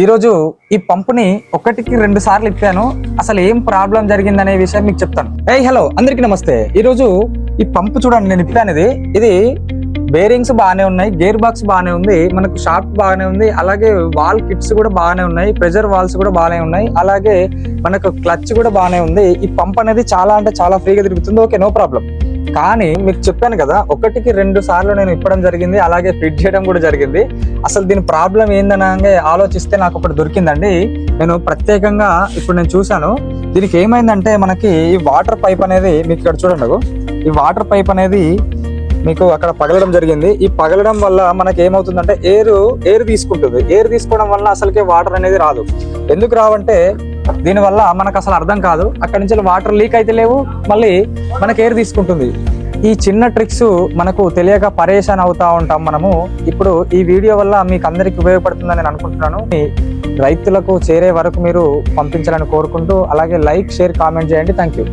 ఈరోజు ఈ పంపుని ఒకటికి రెండు సార్లు ఇప్పాను. అసలు ఏం ప్రాబ్లం జరిగిందనే విషయం మీకు చెప్తాను. ఏ హలో అందరికీ నమస్తే. ఈరోజు ఈ పంపు చూడండి నేను ఇప్పాను ఇది. ఇది బేరింగ్స్ బాగానే ఉన్నాయి గేర్ బాక్స్ బాగానే ఉంది మనకు షాఫ్ట్ బాగానే ఉంది అలాగే వాల్ కిట్స్ కూడా బాగానే ఉన్నాయి ప్రెజర్ వాల్స్ కూడా బాగానే ఉన్నాయి అలాగే మనకు క్లచ్ కూడా బాగానే ఉంది. ఈ పంప్ అనేది చాలా అంటే చాలా ఫ్రీగా తిరుగుతుంది. Okay no problem. కానీ మీకు చెప్పాను కదా ఒకటికి రెండు సార్లు నేను ఇప్పడం జరిగింది అలాగే ఫిట్ చేయడం కూడా జరిగింది. అసలు దీని ప్రాబ్లం ఏందనగా ఆలోచిస్తే నాకు ఒకటి దొరికిందండి. నేను ప్రత్యేకంగా ఇప్పుడు నేను చూశాను దీనికి ఏమైందంటే మనకి ఈ వాటర్ పైప్ అనేది మీకు ఇక్కడ చూడండి ఈ వాటర్ పైప్ అనేది మీకు అక్కడ పగలడం జరిగింది. ఈ పగలడం వల్ల మనకి ఏమవుతుందంటే ఎయిర్ ఎయిర్ తీసుకుంటుంది. ఎయిర్ తీసుకోవడం వల్ల అసలుకే వాటర్ అనేది రాదు. ఎందుకు రావంటే దీనివల్ల మనకు అసలు అర్థం కాదు. అక్కడి నుంచి వాటర్ లీక్ అయితే లేవు మళ్ళీ మనకి ఎయిర్ తీసుకుంటుంది. ఈ చిన్న ట్రిక్స్ మనకు తెలియక పరేషాన్ అవుతా ఉంటాం మనము. ఇప్పుడు ఈ వీడియో వల్ల మీకు అందరికి ఉపయోగపడుతుందని నేను అనుకుంటున్నాను. రైతులకు చేరే వరకు మీరు పంపించాలని కోరుకుంటూ అలాగే లైక్ షేర్ కామెంట్ చేయండి. Thank you